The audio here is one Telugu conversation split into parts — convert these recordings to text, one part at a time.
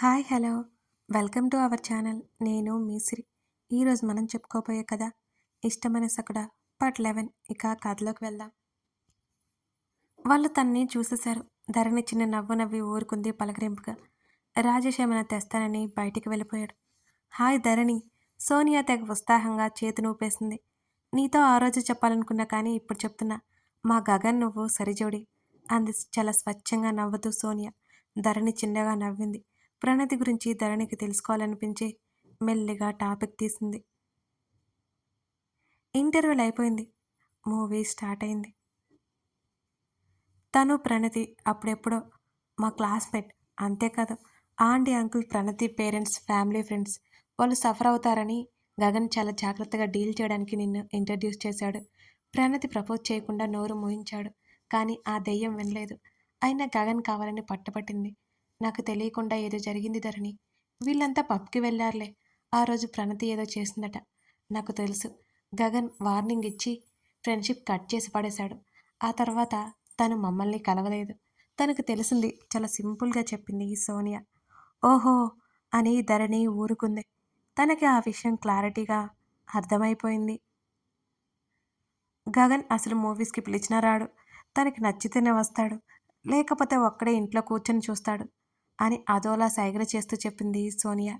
Hi hello. Welcome to our channel. నేను మీసిరి ఈరోజు మనం చెప్పుకోబోయే కథ ఇష్టమైన సకుడ పార్ట్ లెవెన్. ఇక కథలోకి వెళ్దాం. వాళ్ళు తన్ని చూసేశారు. ధరణి చిన్న నవ్వు నవ్వి ఊరుకుంది పలకరింపుగా. రాజేష్ ఏమైనా తెస్తానని బయటికి వెళ్ళిపోయాడు. హాయ్ ధరణి. సోనియా తెగ ఉత్సాహంగా చేతిని ఊపేసింది నీతో ఆ రోజు చెప్పాలనుకున్నా కానీ ఇప్పుడు చెప్తున్నా. మా గగన్ నువ్వు సరిజోడి. అంది చాలా స్వచ్ఛంగా నవ్వుతూ సోనియా. ధరణి చిన్నగా నవ్వింది. ప్రణతి గురించి ధరణికి తెలుసుకోవాలనిపించి మెల్లిగా టాపిక్ తీసింది. ఇంటర్వ్యూలు అయిపోయింది. మూవీ స్టార్ట్ అయింది. తను ప్రణతి అప్పుడెప్పుడో మా క్లాస్మేట్ అంతేకాదు aunty uncle Pranathi parents family friends వాళ్ళు సఫర్ అవుతారని గగన్ చాలా జాగ్రత్తగా డీల్ చేయడానికి నిన్ను ఇంట్రడ్యూస్ చేశాడు. ప్రణతి ప్రపోజ్ చేయకుండా నోరు మోయించాడు. కానీ ఆ దెయ్యం వినలేదు. అయినా గగన్ కావాలని పట్టపట్టింది. నాకు తెలియకుండా ఏదో జరిగింది ధరణి. వీళ్ళంతా పబ్కి వెళ్ళారులే ఆ రోజు ప్రణతి ఏదో చేసిందట నాకు తెలుసు. గగన్ వార్నింగ్ ఇచ్చి ఫ్రెండ్షిప్ కట్ చేసి పడేశాడు. ఆ తర్వాత తను మమ్మల్ని కలవలేదు. తనకు తెలిసింది చాలా సింపుల్గా చెప్పింది సోనియా. ఓహో! అని ధరణి ఊరుకుంది. తనకి ఆ విషయం క్లారిటీగా అర్థమైపోయింది. గగన్ అసలు మూవీస్కి పిలిచినా రాడు. తనకి నచ్చితేనే వస్తాడు. లేకపోతే ఒక్కడే ఇంట్లో కూర్చొని చూస్తాడు. అని అదోలా సైగలు చేస్తూ చెప్పింది సోనియా.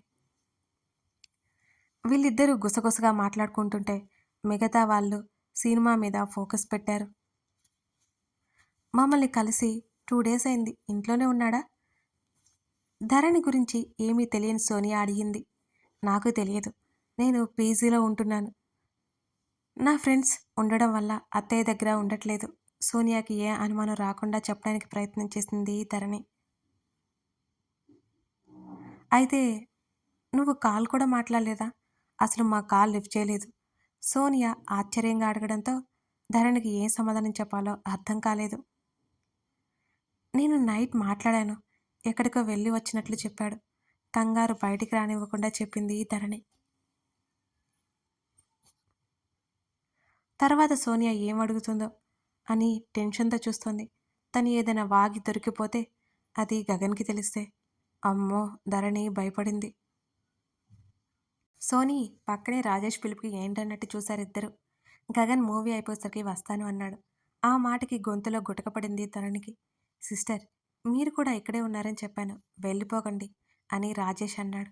వీళ్ళిద్దరూ గుసగుసగా మాట్లాడుకుంటుంటే మిగతా వాళ్ళు సినిమా మీద ఫోకస్ పెట్టారు. మమ్మల్ని కలిసి టూ డేస్ అయింది ఇంట్లోనే ఉన్నాడా? ధరణి గురించి ఏమీ తెలియని సోనియా అడిగింది. నాకు తెలియదు నేను పీజీలో ఉంటున్నాను. నా ఫ్రెండ్స్ ఉండడం వల్ల అత్తయ్య దగ్గర ఉండట్లేదు. సోనియాకి ఏ అనుమానం రాకుండా చెప్పడానికి ప్రయత్నం చేసింది ధరణి. అయితే నువ్వు కాల్ కూడా మాట్లాడలేదా? అసలు మా కాల్ లిఫ్ట్ చేయలేదు. సోనియా ఆశ్చర్యంగా అడగడంతో ధరణికి ఏం సమాధానం చెప్పాలో అర్థం కాలేదు. నేను నైట్ మాట్లాడాను. ఎక్కడికో వెళ్ళి వచ్చినట్లు చెప్పాడు. కంగారు బయటికి రానివ్వకుండా చెప్పింది ధరణి. తర్వాత సోనియా ఏం అడుగుతుందో అని టెన్షన్తో చూస్తోంది. తను ఏదైనా వాగి దొరికిపోతే అది గగన్కి తెలిస్తే అమ్మో ధరణి భయపడింది. సోనీ పక్కనే రాజేష్ పిలుపుకి ఏంటన్నట్టు చూశారిద్దరు గగన్ మూవీ అయిపోయేసరికి వస్తాను అన్నాడు. ఆ మాటకి గొంతులో గుటకపడింది ధరణికి సిస్టర్ మీరు కూడా ఇక్కడే ఉన్నారని చెప్పాను. వెళ్ళిపోకండి అని రాజేష్ అన్నాడు.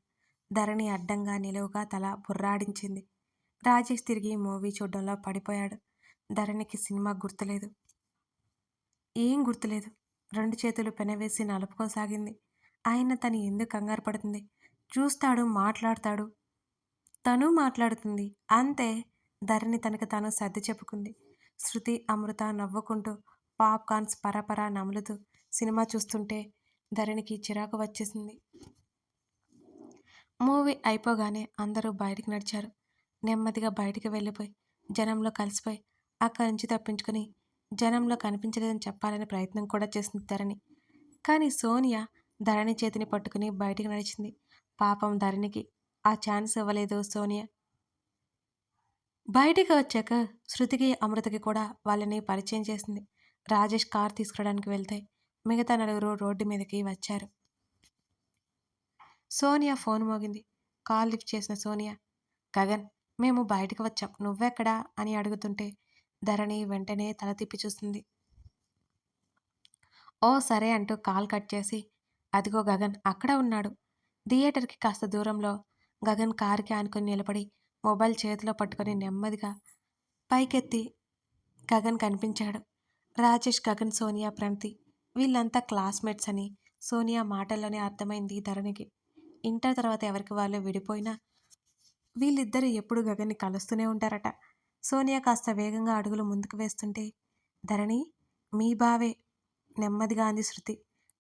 ధరణి అడ్డంగా నిలువుగా తల బుర్రాడించింది. రాజేష్ తిరిగి మూవీ చూడడంలో పడిపోయాడు. ధరణికి సినిమా గుర్తులేదు. ఏం గుర్తులేదు? రెండు చేతులు పెనవేసి నలుపుకోసాగింది. ఆయన తను ఎందుకు కంగారు పడుతుంది? చూస్తాడు మాట్లాడతాడు. తను మాట్లాడుతుంది. అంతే ధరణి తనకు తాను సర్ది చెప్పుకుంది. శృతి అమృత నవ్వుకుంటూ పాప్కార్న్స్ పరపరా నములుతూ సినిమా చూస్తుంటే ధరణికి చిరాకు వచ్చేసింది. మూవీ అయిపోగానే అందరూ బయటికి నడిచారు. నెమ్మదిగా బయటికి వెళ్ళిపోయి జనంలో కలిసిపోయి అక్కడి నుంచి తప్పించుకుని జనంలో కనిపించలేదని చెప్పాలని ప్రయత్నం కూడా చేసింది ధరణి. కానీ సోనియా ధరణి చేతిని పట్టుకుని బయటికి నడిచింది. పాపం ధరణికి ఆ ఛాన్స్ ఇవ్వలేదు సోనియా. బయటికి వచ్చాక శృతికి అమృతకి కూడా వాళ్ళని పరిచయం చేసింది. రాజేష్ కార్ తీసుకురావడానికి వెళ్తే మిగతా నలుగురు రోడ్డు మీదకి వచ్చారు. సోనియా ఫోన్ మోగింది. కాల్ లిఫ్ట్ చేసిన సోనియా గగన్ మేము బయటకు వచ్చాం. నువ్వెక్కడా? అని అడుగుతుంటే ధరణి వెంటనే తల తిప్పి చూస్తుంది ఓ సరే అంటూ కాల్ కట్ చేసి అదిగో గగన్ అక్కడ ఉన్నాడు. థియేటర్కి కాస్త దూరంలో గగన్ కారుకి ఆనుకొని నిలబడి మొబైల్ చేతిలో పట్టుకొని నెమ్మదిగా పైకెత్తి గగన్ కనిపించాడు. రాజేష్ గగన్ సోనియా ప్రణతి వీళ్ళంతా క్లాస్మేట్స్ అని సోనియా మాటల్లోనే అర్థమైంది ధరణికి. ఇంటర్ తర్వాత ఎవరికి వాళ్ళు విడిపోయినా వీళ్ళిద్దరూ ఎప్పుడు గగన్ని కలుస్తూనే ఉంటారట. సోనియా కాస్త వేగంగా అడుగులు ముందుకు వేస్తుంటే ధరణి మీ బావే నెమ్మదిగా అంది శృతి.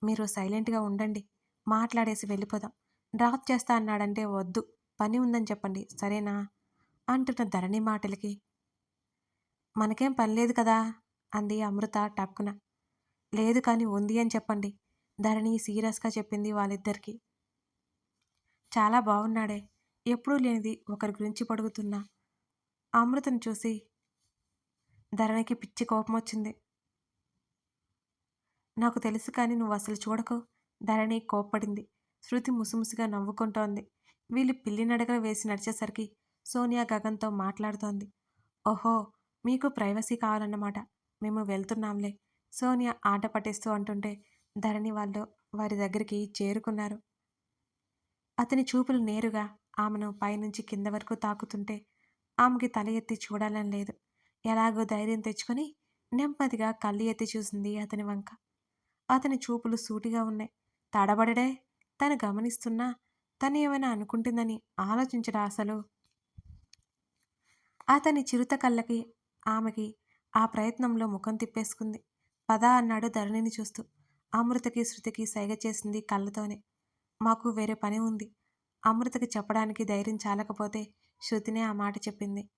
మీరు సైలెంట్గా ఉండండి. మాట్లాడేసి వెళ్ళిపోదాం. డ్రాప్ చేస్తా అన్నాడంటే వద్దు. పని ఉందని చెప్పండి. సరేనా? అంటున్న ధరణి మాటలకి. మనకేం పని లేదు కదా? అంది అమృత టక్కున. లేదు కానీ ఉంది అని చెప్పండి. ధరణి సీరియస్గా చెప్పింది వాళ్ళిద్దరికీ. చాలా బాగున్నాడే ఎప్పుడూ లేనిది ఒకరి గురించి పడుగుతున్నా. అమృతను చూసి ధరణికి పిచ్చి కోపం వచ్చింది నాకు తెలుసు కానీ నువ్వు అసలు చూడకు. ధరణి కోప్పడింది. శృతి ముసిముసిగా నవ్వుకుంటోంది. వీళ్ళు పిల్లి నడకలు వేసి నడిచేసరికి సోనియా గగన్తో మాట్లాడుతోంది. ఓహో మీకు ప్రైవసీ కావాలన్నమాట. మేము వెళ్తున్నాంలే. సోనియా ఆట పట్టేస్తూ అంటుంటే ధరణి వాళ్ళు వారి దగ్గరికి చేరుకున్నారు. అతని చూపులు నేరుగా ఆమెను పైనుంచి కింద వరకు తాకుతుంటే ఆమెకి తల ఎత్తి చూడాలని లేదు. ఎలాగో ధైర్యం తెచ్చుకొని నెమ్మదిగా కళ్ళు ఎత్తి చూసింది అతని వంక. అతని చూపులు సూటిగా ఉన్నాయి. తడబడడే తను గమనిస్తున్నా తను ఏమైనా అనుకుంటుందని ఆలోచించడా అసలు? అతని చిరుత కళ్ళకి ఆమెకి ఆ ప్రయత్నంలో ముఖం తిప్పేసుకుంది. పద అన్నాడు ధరణిని చూస్తూ. అమృతకి శృతికి సైగ చేసింది కళ్ళతోనే. మాకు వేరే పని ఉంది. అమృతకి చెప్పడానికి ధైర్యం చాలకపోతే శృతినే ఆ మాట చెప్పింది.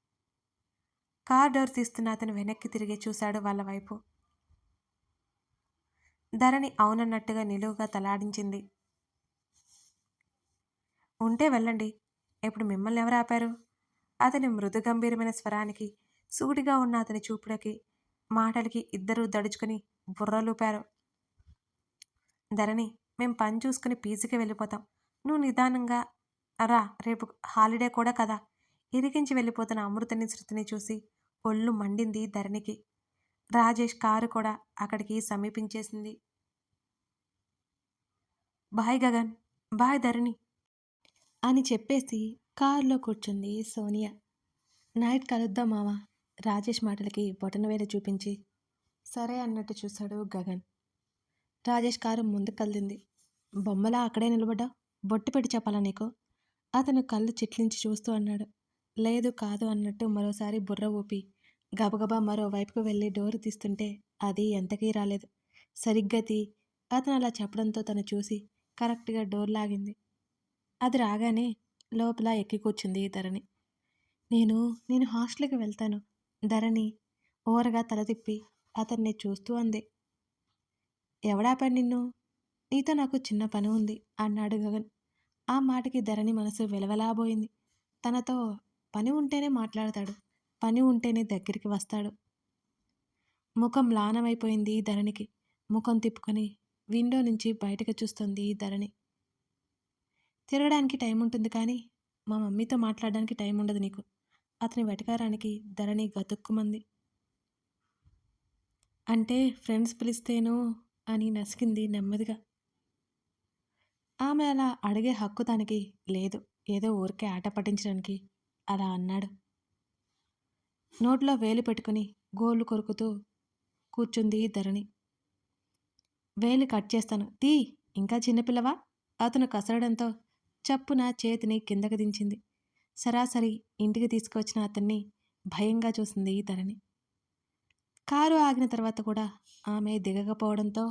కార్ డోర్ తీస్తున్న అతను వెనక్కి తిరిగి చూశాడు వాళ్ళ వైపు. ధరణి అవునన్నట్టుగా నిలువుగా తలాడించింది. ఉంటే వెళ్ళండి. ఇప్పుడు మిమ్మల్ని ఎవరు ఆపారు? అతని మృదు గంభీరమైన స్వరానికి సూటిగా ఉన్న అతని చూపులకి మాటలకి ఇద్దరూ దడుచుకుని బుర్రలూపారు ధరణి మేం పని చూసుకుని పీజీకి వెళ్ళిపోతాం. నువ్వు నిదానంగా రా. రేపు హాలిడే కూడా కదా. ఇరిగించి వెళ్ళిపోతున్న అమృతని శృతిని చూసి ఒళ్ళు మండింది ధరణికి. రాజేష్ కారు కూడా అక్కడికి సమీపించేసింది. బాయ్ గగన్ బాయ్ ధరణి అని చెప్పేసి కారులో కూర్చుంది సోనియా. నైట్ కలుద్దాం మావా? రాజేష్ మాటలకి బొటనవేలు చూపించి సరే అన్నట్టు చూశాడు గగన్. రాజేష్ కారు ముందుకు కదిలింది. బొమ్మలా అక్కడే నిలబడ్డా? బొట్టు పెట్టి చెప్పాలా నీకు? అతను కళ్ళు చిట్లించి చూస్తూ అన్నాడు. లేదు కాదు అన్నట్టు మరోసారి బుర్ర ఊపి గబగబా మరోవైపుకు వెళ్ళి డోరు తీస్తుంటే అది ఎంతకీ రాలేదు. సరిగ్గా తీ. అతను అలా చెప్పడంతో తను చూసి కరెక్ట్గా డోర్ లాగింది. అది రాగానే లోపల ఎక్కి కూర్చుంది ధరణి. నేను నేను హాస్టల్కి వెళ్తాను. ధరణి ఓరగా తల తిప్పి అతన్ని చూస్తూ అంది. ఎవడా పని నిన్ను? నీతో నాకు చిన్న పని ఉంది అన్నాడు గగన్. ఆ మాటకి ధరణి మనసు వెలవెలాబోయింది. తనతో పని ఉంటేనే మాట్లాడతాడు. పని ఉంటేనే దగ్గరికి వస్తాడు. ముఖం లానమైపోయింది ధరణికి. ముఖం తిప్పుకొని విండో నుంచి బయటకు చూస్తుంది ధరణి. తిరగడానికి టైం ఉంటుంది కానీ మా మమ్మీతో మాట్లాడడానికి టైం ఉండదు నీకు. అతని వెటకారానికి ధరణి గతుక్కుమంది. అంటే ఫ్రెండ్స్ పిలిస్తేను అని నసికింది నెమ్మదిగా. ఆమె అలా అడిగే హక్కు తనకి లేదు. ఏదో ఊరికే ఆట పట్టించడానికి అలా అన్నాడు. నోట్లో వేలు పెట్టుకుని గోళ్ళు కొరుకుతూ కూర్చుంది ధరణి. వేలు కట్ చేస్తాను. తీ ఇంకా చిన్నపిల్లవా? అతను కసరడంతో చప్పున చేతిని కిందకు దించింది. సరాసరి ఇంటికి తీసుకువచ్చిన అతన్ని భయంగా చూసింది ధరణి. కారు ఆగిన తర్వాత కూడా ఆమె దిగకపోవడంతో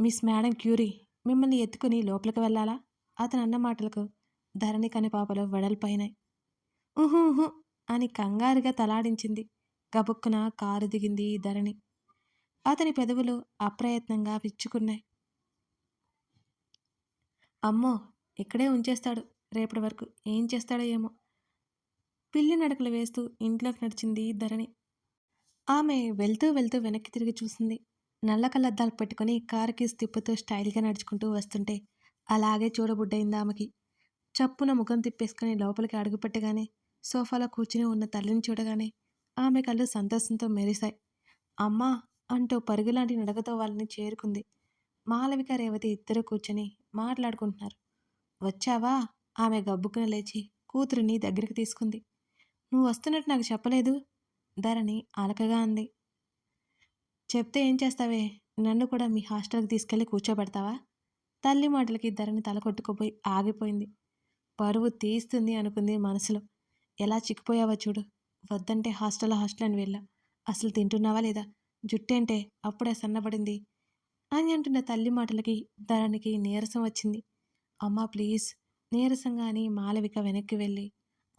మిస్ మేడం క్యూరీ మిమ్మల్ని ఎత్తుకుని లోపలికి వెళ్ళాలా? అతను అన్న మాటలకు ధరణి కనిపాపలు వెడల్పోయినాయి. ఉహూ ఊహు అని కంగారుగా తలాడించింది. గబుక్కున కారు దిగింది ధరణి. అతని పెదవులు అప్రయత్నంగా విచ్చుకున్నాయి. అమ్మో! ఇక్కడే ఉంచేస్తాడు. రేపటి వరకు ఏం చేస్తాడో ఏమో. పిల్లి నడకలు వేస్తూ ఇంట్లోకి నడిచింది ధరణి. ఆమె వెళ్తూ వెళ్తూ వెనక్కి తిరిగి చూసింది. నల్ల కళ్ళద్దాలు పెట్టుకుని కారుకి తిప్పుతూ స్టైల్గా నడుచుకుంటూ వస్తుంటే అలాగే చూడబుడ్డైంది ఆమెకి. చప్పున ముఖం తిప్పేసుకుని లోపలికి అడుగుపెట్టగానే సోఫాలో కూర్చుని ఉన్న తల్లిని చూడగానే ఆమె కళ్ళు సంతోషంతో మెరిశాయి. అమ్మా అంటూ పరుగులాంటి నడకతో వాళ్ళని చేరుకుంది. మాలవిక రేవతి ఇద్దరు కూర్చొని మాట్లాడుకుంటున్నారు. వచ్చావా? ఆమె గబ్బుకున లేచి కూతురిని దగ్గరికి తీసుకుంది. నువ్వు వస్తున్నట్టు నాకు చెప్పలేదు? ధరణి అలకగా అంది. చెప్తే ఏం చేస్తావే? నన్ను కూడా మీ హాస్టల్కి తీసుకెళ్ళి కూర్చోబెడతావా? తల్లి మాటలకి ధరణి తల కొట్టుకుపోయి ఆగిపోయింది. పరువు తీస్తుంది అనుకుంది మనసులో. ఎలా చిక్కిపోయావో చూడు. వద్దంటే హాస్టల్ హాస్టల్ అని వెళ్ళా. అసలు తింటున్నావా లేదా? జుట్టేంటే అప్పుడే సన్నబడింది అని అంటున్న తల్లి మాటలకి ధరణికి నీరసం వచ్చింది. అమ్మా ప్లీజ్. నీరసంగా అని మాలవిక వెనక్కి వెళ్ళి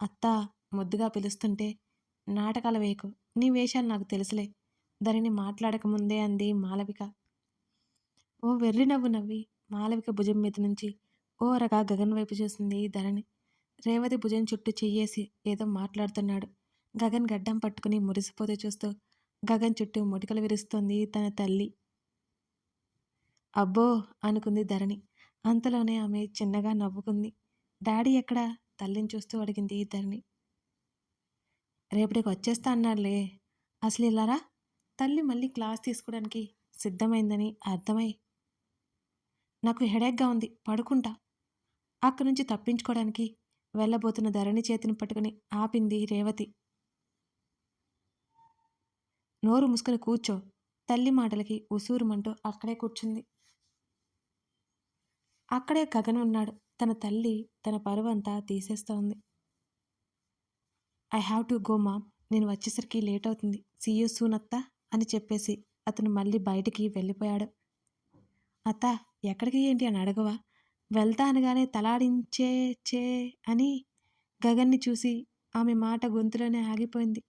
అత్త ముద్దుగా పిలుస్తుంటే నాటకాల వేయకు. నీ వేషాలు నాకు తెలుసులే. ధరణి మాట్లాడకముందే అంది మాలవిక. ఓ వెర్రి నవ్వు నవ్వి మాలవిక భుజం మీద నుంచి ఓరగా గగన్ వైపు చూసింది ధరణి. రేవతి భుజం చుట్టూ చెయ్యేసి ఏదో మాట్లాడుతున్నాడు. గగన్ గడ్డం పట్టుకుని మురిసిపోతూ చూస్తూ గగన్ చుట్టూ ముటికలు విరుస్తోంది తన తల్లి. అబ్బో అనుకుంది ధరణి. అంతలోనే ఆమె చిన్నగా నవ్వుకుంది. డాడీ ఎక్కడా? తల్లిని చూస్తూ అడిగింది ధరణి. రేపటికి వచ్చేస్తా అన్నాడులే. అసలు ఇలారా? తల్లి మళ్ళీ క్లాస్ తీసుకోవడానికి సిద్ధమైందని అర్థమై నాకు హెడేక్గా ఉంది పడుకుంటా. అక్కడి నుంచి తప్పించుకోవడానికి వెళ్ళబోతున్న ధరణి చేతిని పట్టుకుని ఆపింది రేవతి. నోరు ముసుకుని కూర్చో తల్లి మాటలకి ఉసూరుమంటూ అక్కడే కూర్చుంది. అక్కడే గగన్ ఉన్నాడు. తన తల్లి తన పరువంతా తీసేస్తోంది. I have to go mom. నేను వచ్చేసరికి లేట్ అవుతుంది. సీయూ సూన్ అత్త అని చెప్పేసి అతను మళ్ళీ బయటికి వెళ్ళిపోయాడు. అత్త ఎక్కడికి ఏంటి అని అడగవా? వెళ్తా అనగానే తలాడించే చే అని గగన్ని చూసి ఆమె మాట గొంతులోనే ఆగిపోయింది.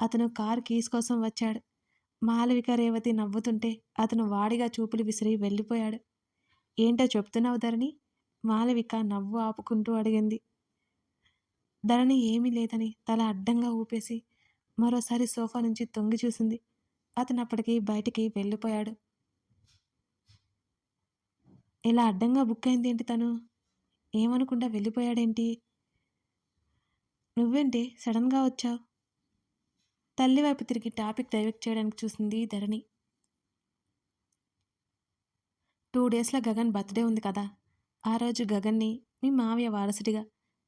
అతను కారు కీస్ కోసం వచ్చాడు. మాలవిక రేవతి నవ్వుతుంటే అతను వాడిగా చూపులు విసిరి వెళ్ళిపోయాడు. ఏంటో చెప్తున్నావు ధరణి? మాలవిక నవ్వు ఆపుకుంటూ అడిగింది. ధరణి ఏమీ లేదని. తల అడ్డంగా ఊపేసి మరోసారి సోఫా నుంచి తొంగి చూసింది. అతను అప్పటికి బయటికి వెళ్ళిపోయాడు. ఇలా అడ్డంగా బుక్ అయింది ఏంటి తను? ఏమనుకుంటా వెళ్ళిపోయాడేంటి? నువ్వేంటి సడన్గా వచ్చావు? తల్లి వైపు తిరిగి టాపిక్ డైవర్ట్ చేయడానికి చూసింది ధరణి. టూ డేస్లో గగన్ బర్త్డే ఉంది కదా. ఆ రోజు గగన్ని మీ మావయ్య వారసుడిగా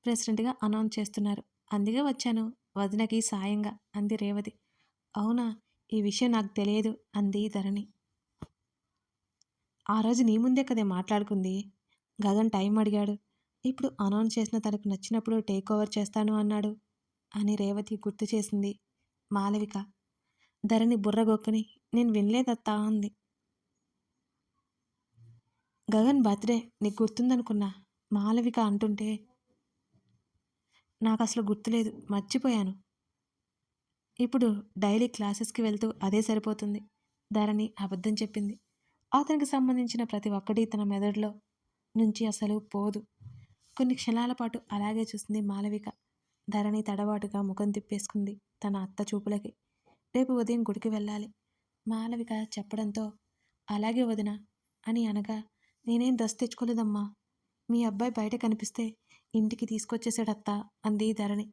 ప్రెసిడెంట్గా అనౌన్స్ చేస్తున్నారు. అందుకే వచ్చాను. వదినకి సాయంగా అంది రేవతి. అవునా? ఈ విషయం నాకు తెలియదు అంది ధరణి. ఆ రోజు నీ ముందే కదే మాట్లాడుకుంది. గగన్ టైం అడిగాడు. ఇప్పుడు అనౌన్స్ చేసిన తనకు నచ్చినప్పుడు టేక్ ఓవర్ చేస్తాను అన్నాడు అని రేవతి గుర్తు చేసింది. మాలవిక ధరణి బుర్రగొక్కుని నేను వినలేదత్తా అంది. గగన్ బర్త్డే నీకు గుర్తుందనుకున్నా? మాలవిక అంటుంటే నాకు అసలు గుర్తులేదు మర్చిపోయాను. ఇప్పుడు డైలీ క్లాసెస్కి వెళ్తూ అదే సరిపోతుంది ధరణి అబద్ధం చెప్పింది. అతనికి సంబంధించిన ప్రతి ఒక్కటి తన మెదడులో నుంచి అసలు పోదు. కొన్ని క్షణాల పాటు అలాగే చూసింది మాలవిక. ధరణి తడబాటుగా ముఖం తిప్పేసుకుంది తన అత్త చూపులకి. రేపు ఉదయం గుడికి వెళ్ళాలి. మాలవిక చెప్పడంతో అలాగే వదిన అని అనగా నేనేం డ్రెస్ తెచ్చుకోలేదమ్మా. మీ అబ్బాయి బయట కనిపిస్తే ఇంటికి తీసుకొచ్చేసాడత్తా అంది ధరణి.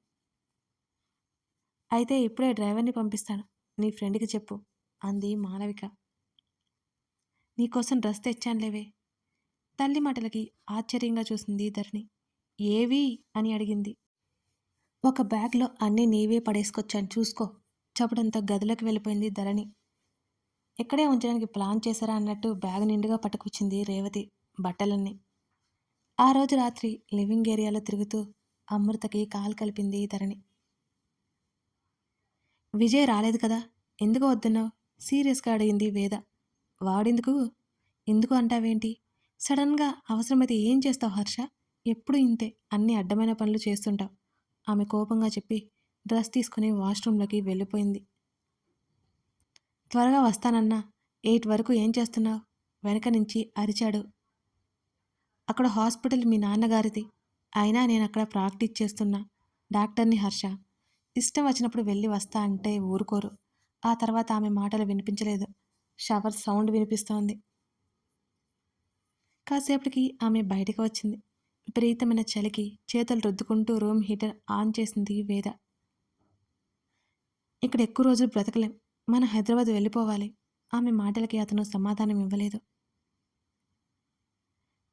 అయితే ఇప్పుడే డ్రైవర్ని పంపిస్తాను. నీ ఫ్రెండ్కి చెప్పు అంది మాలవిక. నీకోసం డ్రెస్ తెచ్చానులేవే. తల్లి మాటలకి ఆశ్చర్యంగా చూసింది ధరణి. ఏవి? అని అడిగింది. ఒక బ్యాగ్లో అన్నీ నీవే పడేసుకొచ్చాను చూసుకో. చెప్పడంతో గదిలోకి వెళ్ళిపోయింది ధరణి. ఎక్కడే ఉంచడానికి ప్లాన్ చేశారా అన్నట్టు బ్యాగ్ నిండుగా పట్టుకొచ్చింది రేవతి బట్టలన్నీ. ఆ రోజు రాత్రి లివింగ్ ఏరియాలో తిరుగుతూ అమృతకి కాలు కలిపింది ధరణి. విజయ్ రాలేదు కదా ఎందుకు వద్దున్నావు? సీరియస్గా అడిగింది వేద. వాడెందుకు? ఎందుకు అంటావేంటి? సడన్గా అవసరమైతే ఏం చేస్తావు హర్ష? ఎప్పుడు ఇంతే అన్ని అడ్డమైన పనులు చేస్తుంటావు. ఆమె కోపంగా చెప్పి డ్రెస్ తీసుకుని వాష్రూమ్లోకి వెళ్ళిపోయింది. త్వరగా వస్తానన్నా ఎయిట్ వరకు ఏం చేస్తున్నావు? వెనక నుంచి అరిచాడు. అక్కడ హాస్పిటల్ మీ నాన్నగారిది. అయినా నేను అక్కడ ప్రాక్టీస్ చేస్తున్నా. డాక్టర్ని హర్ష. ఇష్టం వచ్చినప్పుడు వెళ్ళి వస్తా అంటే ఊరుకోరు. ఆ తర్వాత ఆమె మాటలు వినిపించలేదు. షవర్ సౌండ్ వినిపిస్తోంది. కాసేపటికి ఆమె బయటకు వచ్చింది. విపరీతమైన చలికి చేతులు రుద్దుకుంటూ రూమ్ హీటర్ ఆన్ చేసింది వేద. ఇక్కడ ఎక్కువ రోజులు బ్రతకలేం. మన హైదరాబాద్ వెళ్ళిపోవాలి. ఆమె మాటలకి అతను సమాధానం ఇవ్వలేదు.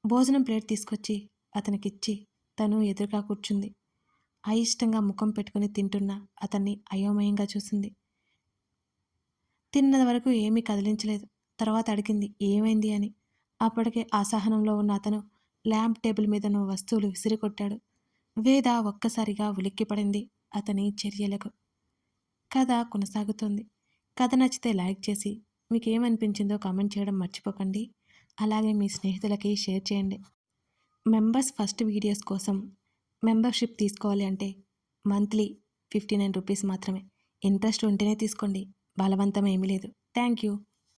భోజనం ప్లేట్ తీసుకొచ్చి అతనికిచ్చి తను ఎదురుగా కూర్చుంది. అయిష్టంగా ముఖం పెట్టుకుని తింటున్న అతన్ని అయోమయంగా చూసింది. తిన్నది వరకు ఏమీ కదిలించలేదు. తర్వాత అడిగింది ఏమైంది అని? అప్పటికే అసహనంలో ఉన్న అతను ల్యాంప్ టేబుల్ మీద వస్తువులు విసిరికొట్టాడు. వేద ఒక్కసారిగా ఉలిక్కిపడింది అతని చర్యలకు. కథ కొనసాగుతుంది. కథ నచ్చితే లైక్ చేసి మీకు ఏమనిపించిందో కామెంట్ చేయడం మర్చిపోకండి. అలాగే మీ స్నేహితులకి షేర్ చేయండి. మెంబర్స్ ఫస్ట్ వీడియోస్ కోసం మెంబర్షిప్ తీసుకోవాలి అంటే మంత్లీ ఫిఫ్టీ నైన్ రూపీస్ మాత్రమే. ఇంట్రెస్ట్ ఉంటేనే తీసుకోండి. బలవంతం ఏమీ లేదు. Thank you